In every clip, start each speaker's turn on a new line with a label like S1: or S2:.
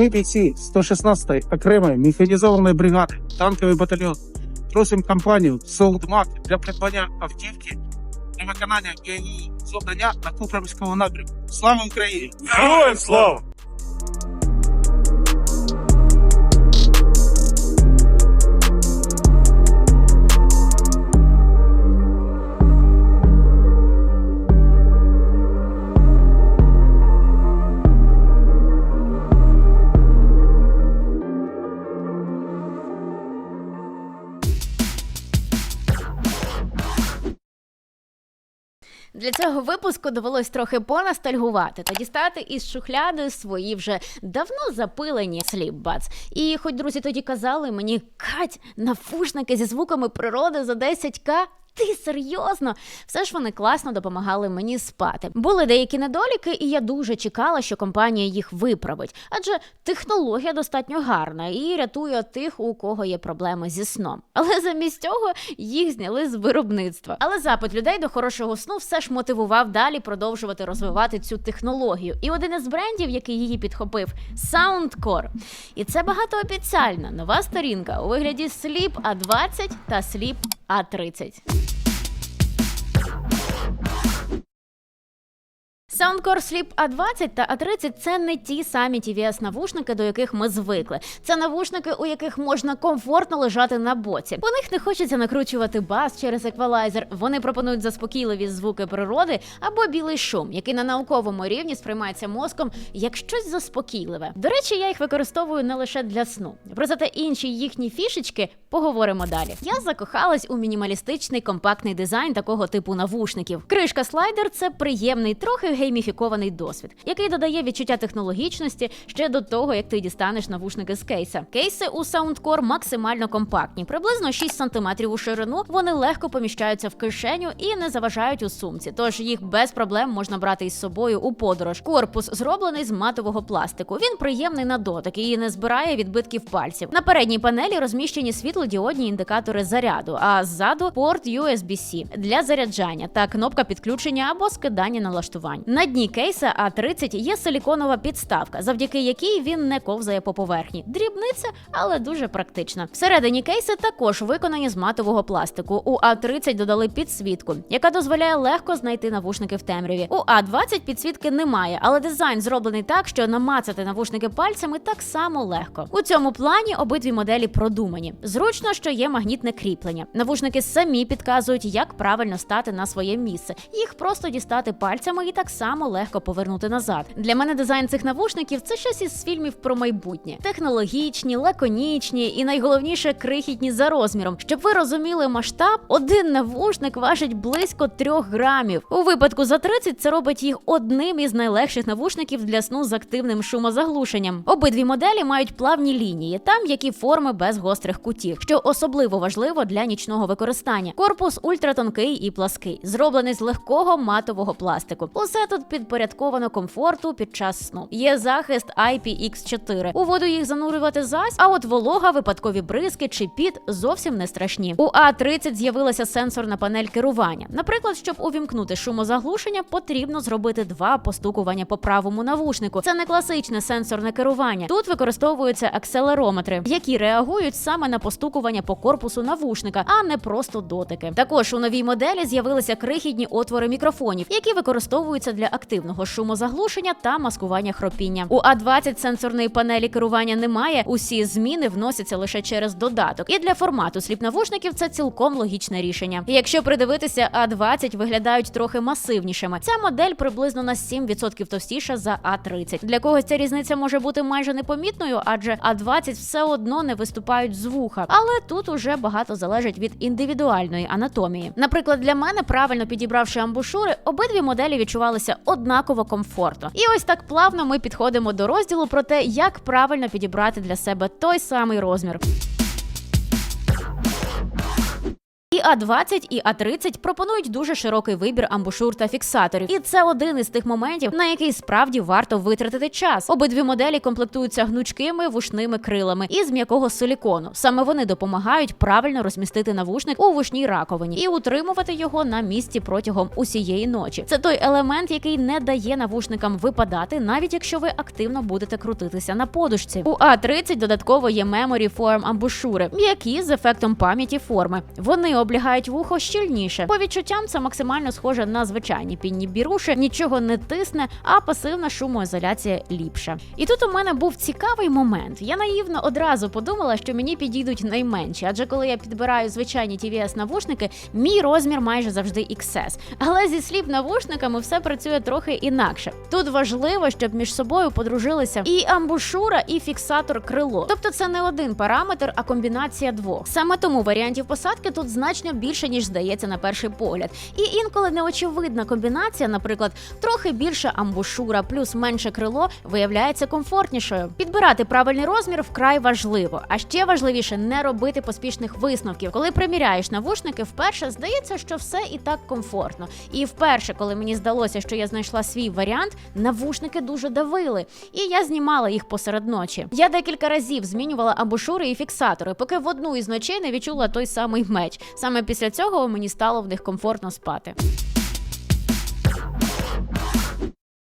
S1: Ми бійці 116-ї окремої механізованої бригади, танковий батальйон. Просимо компанію «Солдмак» для придбання автівки для виконання бойового завдання на Купрамському напрямку. Слава Україні!
S2: Героям слава!
S3: Для цього випуску довелось трохи понастальгувати та дістати із шухляди свої вже давно запилені сліпбац. І хоч друзі тоді казали мені Кать, навушники зі звуками природи за 10к. Ти серйозно? Все ж вони класно допомагали мені спати. Були деякі недоліки, і я дуже чекала, що компанія їх виправить. Адже технологія достатньо гарна і рятує тих, у кого є проблеми зі сном. Але замість цього їх зняли з виробництва. Але запит людей до хорошого сну все ж мотивував далі продовжувати розвивати цю технологію. І один із брендів, який її підхопив, Soundcore. І це багатообіцяльна нова сторінка у вигляді Sleep A20 та Sleep A30. Soundcore Sleep A20 та A30 – це не ті самі tvs навушники, до яких ми звикли. Це навушники, у яких можна комфортно лежати на боці. У них не хочеться накручувати бас через еквалайзер. Вони пропонують заспокійливі звуки природи або білий шум, який на науковому рівні сприймається мозком як щось заспокійливе. До речі, я їх використовую не лише для сну. Про зате інші їхні фішечки поговоримо далі. Я закохалась у мінімалістичний компактний дизайн такого типу навушників. Кришка слайдер це приємний, трохи гейміфікований досвід, який додає відчуття технологічності ще до того, як ти дістанеш навушники з кейса. Кейси у Soundcore максимально компактні, приблизно 6 см у ширину. Вони легко поміщаються в кишеню і не заважають у сумці, тож їх без проблем можна брати із собою у подорож. Корпус зроблений з матового пластику. Він приємний на дотик і не збирає відбитків пальців. На передній панелі розміщені світлодіодні індикатори заряду, а ззаду порт USB-C для заряджання та кнопка підключення або скидання налаштувань. На дні кейса А30 є силіконова підставка, завдяки якій він не ковзає по поверхні. Дрібниця, але дуже практична. Всередині кейси також виконані з матового пластику. У А30 додали підсвітку, яка дозволяє легко знайти навушники в темряві. У А20 підсвітки немає, але дизайн зроблений так, що намацати навушники пальцями так само легко. У цьому плані обидві моделі продумані. Зручно, що є магнітне кріплення. Навушники самі підказують, як правильно стати на своє місце. Їх просто дістати пальцями і так легко повернути назад. Для мене дизайн цих навушників це щось із фільмів про майбутнє. Технологічні, лаконічні і найголовніше крихітні за розміром. Щоб ви розуміли масштаб, один навушник важить близько трьох грамів. У випадку за 30 це робить їх одним із найлегших навушників для сну з активним шумозаглушенням. Обидві моделі мають плавні лінії, там які форми без гострих кутів, що особливо важливо для нічного використання. Корпус ультратонкий і плаский, зроблений з легкого матового пластику. Усе тут підпорядковано комфорту під час сну. Є захист IPX4. У воду їх занурювати зась, а от волога, випадкові бризки чи піт зовсім не страшні. У А30 з'явилася сенсорна панель керування. Наприклад, щоб увімкнути шумозаглушення, потрібно зробити два постукування по правому навушнику. Це не класичне сенсорне керування. Тут використовуються акселерометри, які реагують саме на постукування по корпусу навушника, а не просто дотики. Також у новій моделі з'явилися крихітні отвори мікрофонів, які використовуються для активного шумозаглушення та маскування хропіння. У А20 сенсорної панелі керування немає. Усі зміни вносяться лише через додаток. І для формату сліп-навушників це цілком логічне рішення. Якщо придивитися, А20 виглядають трохи масивнішими. Ця модель приблизно на 7% товстіша за А30. Для когось ця різниця може бути майже непомітною, адже А20 все одно не виступають з вуха. Але тут уже багато залежить від індивідуальної анатомії. Наприклад, для мене, правильно підібравши амбушури, обидві моделі відчувалися однаково комфортно. І ось так плавно ми підходимо до розділу про те, як правильно підібрати для себе той самий розмір. І І А20, і А30 пропонують дуже широкий вибір амбушур та фіксаторів. І це один із тих моментів, на який справді варто витратити час. Обидві моделі комплектуються гнучкими вушними крилами із м'якого силікону. Саме вони допомагають правильно розмістити навушник у вушній раковині і утримувати його на місці протягом усієї ночі. Це той елемент, який не дає навушникам випадати, навіть якщо ви активно будете крутитися на подушці. У А30 додатково є Memory Form амбушури, м'які з ефектом пам'яті форми. Вони облягають вухо щільніше. По відчуттям це максимально схоже на звичайні пінні біруші, нічого не тисне, а пасивна шумоізоляція ліпша. І тут у мене був цікавий момент. Я наївно одразу подумала, що мені підійдуть найменші, адже коли я підбираю звичайні tvs навушники, мій розмір майже завжди XS. Але зі сліп навушниками все працює трохи інакше. Тут важливо, щоб між собою подружилися і амбушура, і фіксатор крило. Тобто це не один параметр, а комбінація двох. Саме тому варіантів посадки тут значно більше, ніж здається на перший погляд. І інколи неочевидна комбінація, наприклад, трохи більше амбушура плюс менше крило, виявляється комфортнішою. Підбирати правильний розмір вкрай важливо. А ще важливіше не робити поспішних висновків. Коли приміряєш навушники, вперше здається, що все і так комфортно. І вперше, коли мені здалося, що я знайшла свій варіант, навушники дуже давили, і я знімала їх посеред ночі. Я декілька разів змінювала амбушури і фіксатори, поки в одну із ночей не відчула той самий меч. Саме після цього мені стало в них комфортно спати.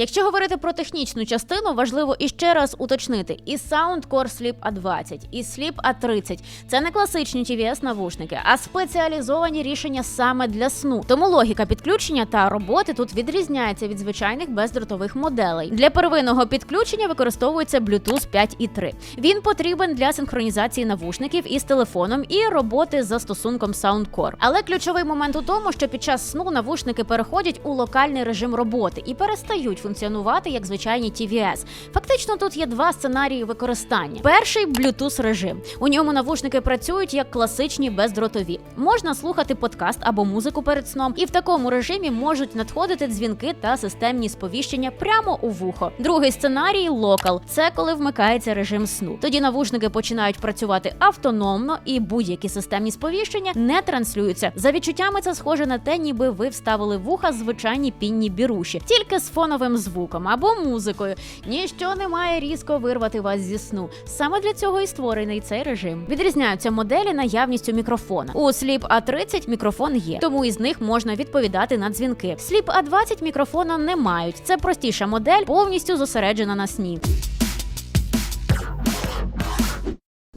S3: Якщо говорити про технічну частину, важливо іще раз уточнити: і Soundcore Sleep A20, і Sleep A30 – це не класичні tvs навушники, а спеціалізовані рішення саме для сну. Тому логіка підключення та роботи тут відрізняється від звичайних бездротових моделей. Для первинного підключення використовується Bluetooth 5.3. Він потрібен для синхронізації навушників із телефоном і роботи з застосунком Soundcore. Але ключовий момент у тому, що під час сну навушники переходять у локальний режим роботи і перестають функціонувати як звичайні TVS. Фактично тут є два сценарії використання. Перший Bluetooth режим. У ньому навушники працюють як класичні бездротові. Можна слухати подкаст або музику перед сном, і в такому режимі можуть надходити дзвінки та системні сповіщення прямо у вухо. Другий сценарій локал. Це коли вмикається режим сну. Тоді навушники починають працювати автономно, і будь-які системні сповіщення не транслюються. За відчуттями це схоже на те, ніби ви вставили вуха звичайні пінні біруші, тільки з фоновим звуком або музикою. Ніщо не має різко вирвати вас зі сну. Саме для цього і створений цей режим. Відрізняються моделі наявністю мікрофона. У Sleep A30 мікрофон є, тому із них можна відповідати на дзвінки. Sleep A20 мікрофона не мають. Це простіша модель, повністю зосереджена на сні.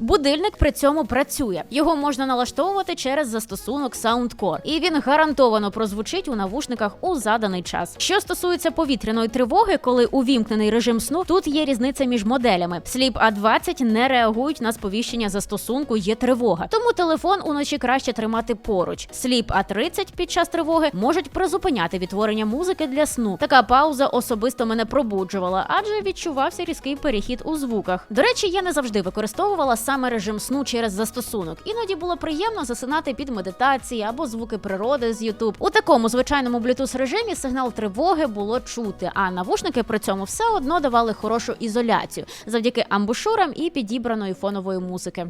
S3: Будильник при цьому працює. Його можна налаштовувати через застосунок Soundcore, і він гарантовано прозвучить у навушниках у заданий час. Що стосується повітряної тривоги, коли увімкнений режим сну, тут є різниця між моделями. Sleep A20 не реагують на сповіщення застосунку. Є тривога, тому телефон уночі краще тримати поруч. Sleep A30 під час тривоги можуть призупиняти відтворення музики для сну. Така пауза особисто мене пробуджувала, адже відчувався різкий перехід у звуках. До речі, я не завжди використовувала саме режим сну через застосунок. Іноді було приємно засинати під медитації або звуки природи з YouTube. У такому звичайному Bluetooth режимі сигнал тривоги було чути, а навушники при цьому все одно давали хорошу ізоляцію завдяки амбушурам і підібраної фонової музики.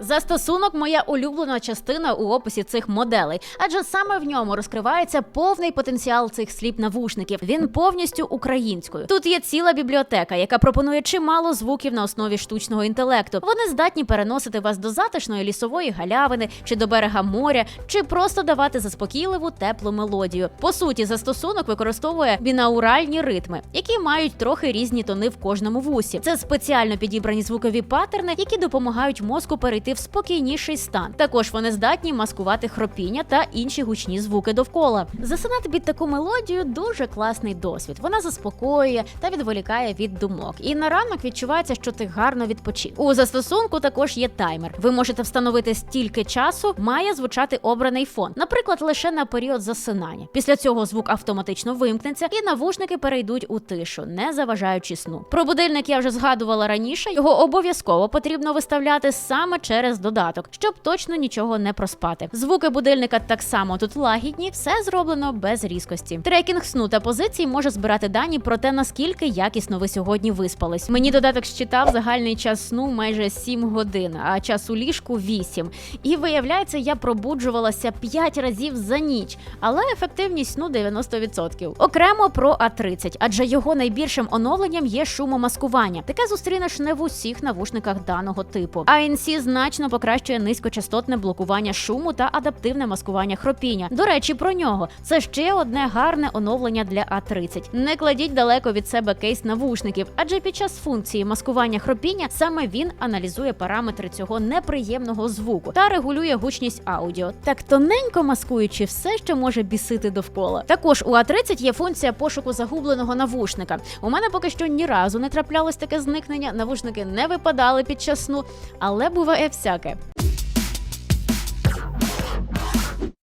S3: Застосунок моя улюблена частина у описі цих моделей, адже саме в ньому розкривається повний потенціал цих сліп навушників. Він повністю українською. Тут є ціла бібліотека, яка пропонує чимало звуків на основі штучного інтелекту. Вони здатні переносити вас до затишної лісової галявини чи до берега моря, чи просто давати заспокійливу теплу мелодію. По суті, застосунок використовує бінауральні ритми, які мають трохи різні тони в кожному вусі. Це спеціально підібрані звукові паттерни, які допомагають мозку перейти в спокійніший стан. Також вони здатні маскувати хропіння та інші гучні звуки довкола. Засинати під таку мелодію дуже класний досвід. Вона заспокоює та відволікає від думок. І на ранок відчувається, що ти гарно відпочив. У застосунку також є таймер. Ви можете встановити стільки часу, має звучати обраний фон, наприклад, лише на період засинання. Після цього звук автоматично вимкнеться, і навушники перейдуть у тишу, не заважаючи сну. Про будильник я вже згадувала раніше. Його обов'язково потрібно виставляти саме через через додаток, щоб точно нічого не проспати. Звуки будильника так само тут лагідні, все зроблено без різкості. Трекінг сну та позицій може збирати дані про те, наскільки якісно ви сьогодні виспались. Мені додаток щитав загальний час сну майже 7 годин, а час у ліжку 8. І виявляється, я пробуджувалася 5 разів за ніч, але ефективність сну 90%. Окремо про А30, адже його найбільшим оновленням є шумомаскування. Таке зустрінеш не в усіх навушниках даного типу. ANC значно покращує низькочастотне блокування шуму та адаптивне маскування хропіння. До речі, про нього це ще одне гарне оновлення для А30. Не кладіть далеко від себе кейс навушників, адже під час функції маскування хропіння саме він аналізує параметри цього неприємного звуку та регулює гучність аудіо, так тоненько маскуючи все, що може бісити довкола. Також у А30 є функція пошуку загубленого навушника. У мене поки що ні разу не траплялось таке зникнення. Навушники не випадали під час сну, але буває всяке.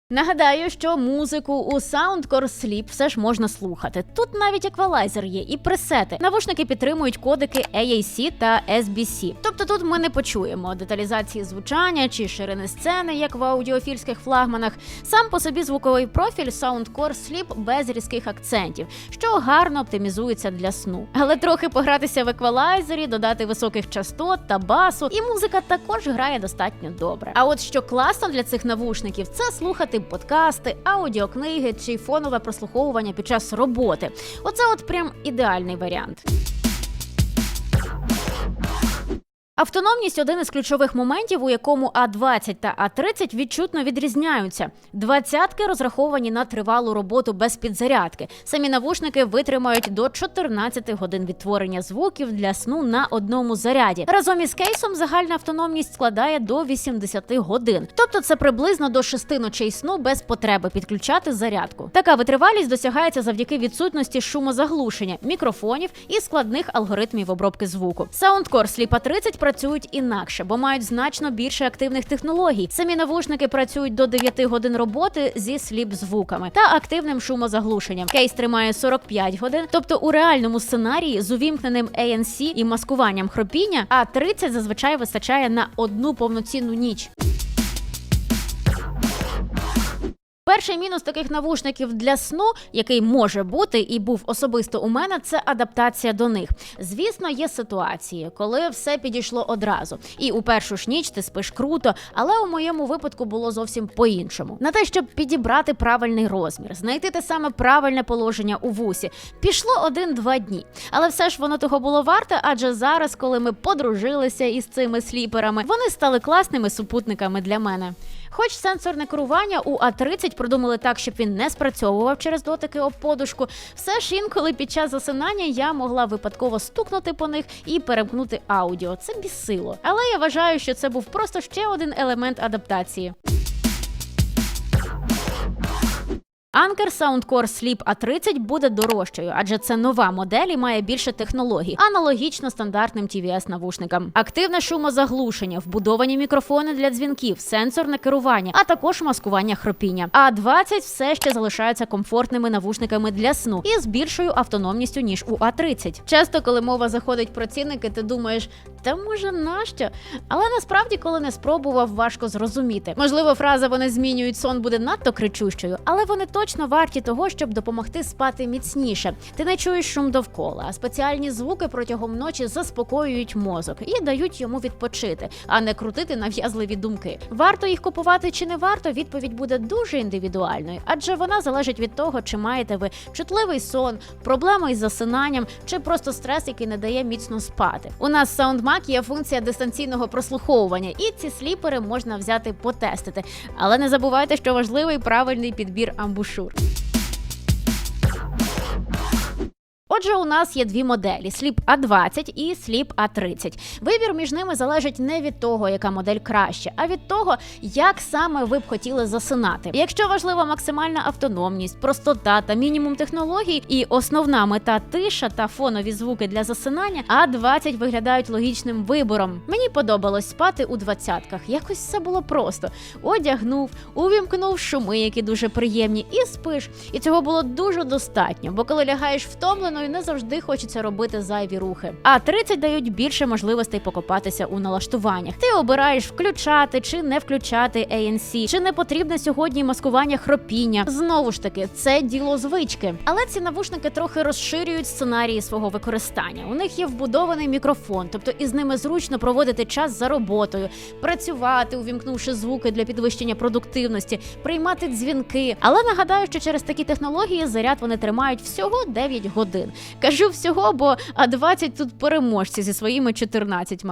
S3: Нагадаю, що музику у Soundcore Sleep все ж можна слухати. Тут навіть еквалайзер є і пресети. Навушники підтримують кодики AAC та SBC. Тобто тут ми не почуємо деталізації звучання чи ширини сцени, як в аудіофільських флагманах. Сам по собі звуковий профіль Soundcore Sleep без різких акцентів, що гарно оптимізується для сну. Але трохи погратися в еквалайзері, додати високих частот та басу, і музика також грає достатньо добре. А от що класно для цих навушників, це слухати подкасти, аудіокниги чи фонове прослуховування під час роботи. Оце от прям ідеальний варіант. Автономність один із ключових моментів, у якому А20 та А30 відчутно відрізняються. Двадцятки розраховані на тривалу роботу без підзарядки. Самі навушники витримають до 14 годин відтворення звуків для сну на одному заряді. Разом із кейсом загальна автономність складає до 80 годин. Тобто це приблизно до 6 ночей сну без потреби підключати зарядку. Така витривалість досягається завдяки відсутності шумозаглушення, мікрофонів і складних алгоритмів обробки звуку. Soundcore Sleep A30 працюють інакше, бо мають значно більше активних технологій. Самі навушники працюють до 9 годин роботи зі сліп звуками та активним шумозаглушенням. Кейс тримає 45 годин, тобто у реальному сценарії з увімкненим ANC і маскуванням хропіння, а 30 зазвичай вистачає на одну повноцінну ніч. Перший мінус таких навушників для сну, який може бути і був особисто у мене, це адаптація до них. Звісно, є ситуації, коли все підійшло одразу, і у першу ж ніч ти спиш круто, але у моєму випадку було зовсім по-іншому. На те, щоб підібрати правильний розмір, знайти те саме правильне положення у вусі, пішло один-два дні. Але все ж воно того було варте, адже зараз, коли ми подружилися із цими сліперами, вони стали класними супутниками для мене. Хоч сенсорне керування у А30 продумали так, щоб він не спрацьовував через дотики об подушку, все ж інколи під час засинання я могла випадково стукнути по них і перемкнути аудіо. Це бісило. Але я вважаю, що це був просто ще один елемент адаптації. Anker Soundcore Sleep A30 буде дорожчою, адже це нова модель і має більше технологій, аналогічно стандартним tvs навушникам. Активне шумозаглушення, вбудовані мікрофони для дзвінків, сенсорне керування, а також маскування хропіння. А 20 все ще залишаються комфортними навушниками для сну і з більшою автономністю ніж у А30. Часто, коли мова заходить про цінники, ти думаєш, та може нащо? Але насправді, коли не спробував, важко зрозуміти. Можливо, фраза вони змінюють сон буде надто кричущою, але вони точно варті того, щоб допомогти спати міцніше. Ти не чуєш шум довкола, а спеціальні звуки протягом ночі заспокоюють мозок і дають йому відпочити, а не крутити нав'язливі думки. Варто їх купувати чи не варто? Відповідь буде дуже індивідуальною, адже вона залежить від того, чи маєте ви чутливий сон, проблеми із засинанням, чи просто стрес, який не дає міцно спати. У нас в SoundMac є функція дистанційного прослуховування, і ці сліпери можна взяти потестити. Але не забувайте, що важливий правильний підбір амбушур. Отже, у нас є дві моделі: Sleep A20 і Sleep A30. Вибір між ними залежить не від того, яка модель краще, а від того, як саме ви б хотіли засинати. Якщо важлива максимальна автономність, простота та мінімум технологій, і основна мета тиша та фонові звуки для засинання, А20 виглядають логічним вибором. Мені подобалось спати у двадцятках. Якось все було просто. Одягнув, увімкнув шуми, які дуже приємні, і спиш. І цього було дуже достатньо, бо коли лягаєш втомленою, і не завжди хочеться робити зайві рухи. А 30 дають більше можливостей покопатися у налаштуваннях. Ти обираєш включати чи не включати ANC, чи не потрібне сьогодні маскування хропіння. Знову ж таки, це діло звички. Але ці навушники трохи розширюють сценарії свого використання. У них є вбудований мікрофон, тобто із ними зручно проводити час за роботою, працювати, увімкнувши звуки для підвищення продуктивності, приймати дзвінки. Але нагадаю, що через такі технології заряд вони тримають всього 9 годин. Кажу всього, бо А20 тут переможці зі своїми 14.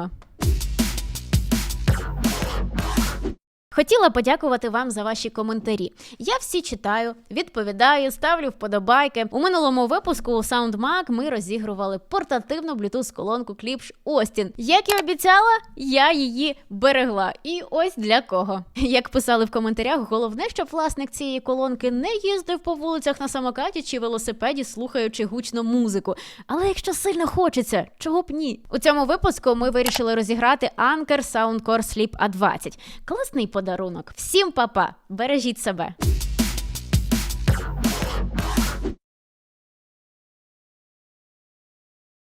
S3: Хотіла подякувати вам за ваші коментарі. Я всі читаю, відповідаю, ставлю вподобайки. У минулому випуску у SoundMag ми розігрували портативну Bluetooth колонку Klipsch Austin. Як і обіцяла, я її берегла. І ось для кого. Як писали в коментарях, головне, щоб власник цієї колонки не їздив по вулицях на самокаті чи велосипеді, слухаючи гучно музику. Але якщо сильно хочеться, чого б ні? У цьому випуску ми вирішили розіграти Anker Soundcore Sleep A20. Класний подарунок. Всім па-па! бережіть себе.